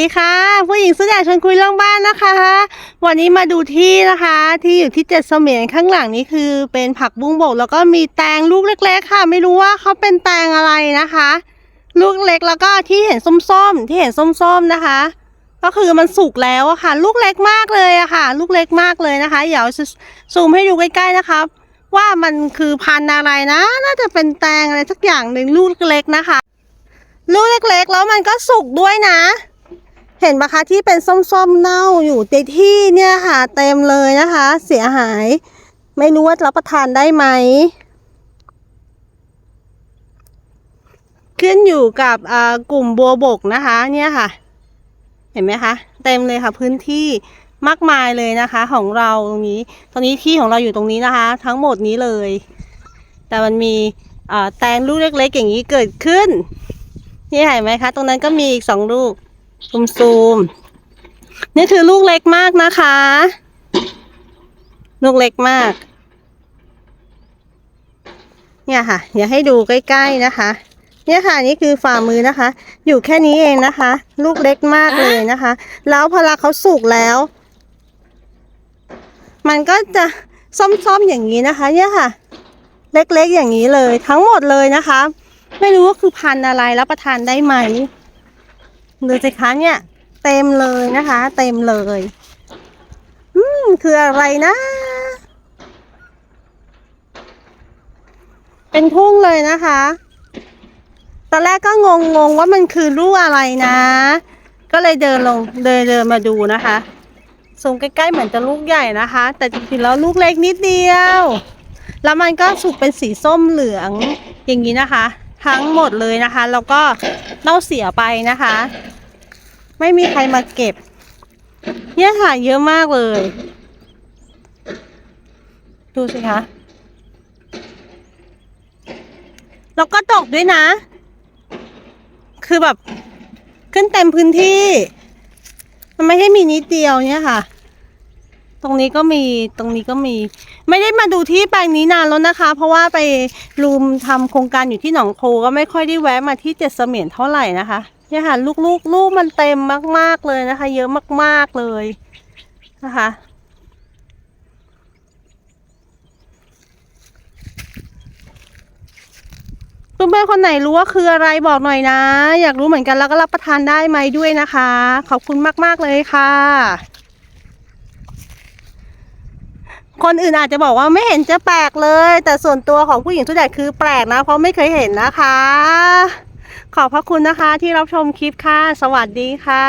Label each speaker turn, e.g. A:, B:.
A: สวัสดีค่ะ ผู้หญิงสุดแดดชวนคุยเรื่องบ้านนะคะ วันนี้มาดูที่นะคะ ที่อยู่ที่เจ็ดเสมียนข้างหลังนี้คือเป็นผักบุ้งบก แล้วก็มีแตงลูกเล็ก ๆ ค่ะ ไม่รู้ว่าเขาเป็นแตงอะไรนะคะ ลูกเล็กแล้วก็ที่เห็นส้มๆ ที่เห็นส้มๆนะคะ ก็คือมันสุกแล้วอะค่ะ ลูกเล็กมากเลยอะค่ะ ลูกเล็กมากเลยนะคะเดี๋ยวซูมให้ดูใกล้ๆนะคะว่ามันคือพันธุ์อะไรนะ น่าจะเป็นแตงอะไรสักอย่างหนึ่งลูกเล็กนะคะ ลูกเล็กๆแล้วมันก็สุกด้วยนะ ห็นปะคะที่เป็นส้มๆเน่าอยู่ในที่เนี่ยค่ะเต็มเลยนะคะ เสียหาย ไม่รู้ว่ารับประทานได้ไหม ขึ้นอยู่กับกลุ่มบัวบกนะคะ เนี่ยค่ะ เห็นไหมคะ เต็มเลยค่ะพื้นที่มากมายเลยนะคะ ของเราตรงนี้ ตอนนี้ที่ของเราอยู่ตรงนี้นะคะ ทั้งหมดนี้เลย แต่มันมีแตงลูกเล็กๆอย่างนี้เกิดขึ้น นี่เห็นไหมคะ ตรงนั้นก็มีอีกสองลูก ซูมซูมนี่คือลูกเล็กมากนะคะ ลูกเล็กมาก เนี่ยค่ะเดี๋ยวให้ดูใกล้ๆนะคะ เนี่ยค่ะนี่คือฝ่ามือนะคะ อยู่แค่นี้เองนะคะ ลูกเล็กมากเลยนะคะ แล้วพอเราเขาสุกแล้ว มันก็จะส้มๆอย่างนี้นะคะ เนี่ยค่ะ เล็กๆอย่างนี้เลย ทั้งหมดเลยนะคะ ไม่รู้ว่าคือพันธุ์อะไรรับประทานได้ไหม ดูสิคะเนี่ย เต็มเลยนะคะ เต็มเลย อืม คืออะไรนะ เป็นทุ่งเลยนะคะ ตอนแรกก็งงงๆว่ามันคือลูกอะไรนะ ก็เลยเดินลงเดินเดินมาดูนะคะสูงใกล้ๆเหมือนจะลูกใหญ่นะคะ แต่จริงๆแล้วลูกเล็กนิดเดียว แล้วมันก็สุกเป็นสีส้มเหลืองอย่างนี้นะคะ ทั้งหมดเลยนะคะ แล้วก็เน่าเสียไปนะคะ ไม่มีใครมาเก็บ เนี่ยค่ะเยอะมากเลย ดูสิคะแล้วก็ตกด้วยนะ คือแบบขึ้นเต็มพื้นที่ มันไม่ใช่มีนิดเดียวเนี่ยค่ะ ตรงนี้ก็มีตรงนี้ก็มี ไม่ได้มาดูที่แปลงนี้นานแล้วนะคะ เพราะว่าไปรูมทำโครงการอยู่ที่หนองโพก็ไม่ค่อยได้แวะมาที่เจ็ดเสมียนเท่าไหร่นะคะเนี่ยค่ะลูกลูกลูกมันเต็มมาก ๆเลยนะคะ เยอะมาก ๆเลยนะคะเพื่อนๆคนไหนรู้ว่าคืออะไรบอกหน่อยนะ อยากรู้เหมือนกันแล้วก็รับประทานได้ไหมด้วยนะคะ ขอบคุณมาก ๆ เลยค่ะ คนอื่นอาจจะบอกว่าไม่เห็นจะแปลกเลย แต่ส่วนตัวของผู้หญิงทุกอย่างคือแปลกนะ เพราะไม่เคยเห็นนะคะ ขอบพระคุณนะคะที่รับชมคลิปค่ะ สวัสดีค่ะ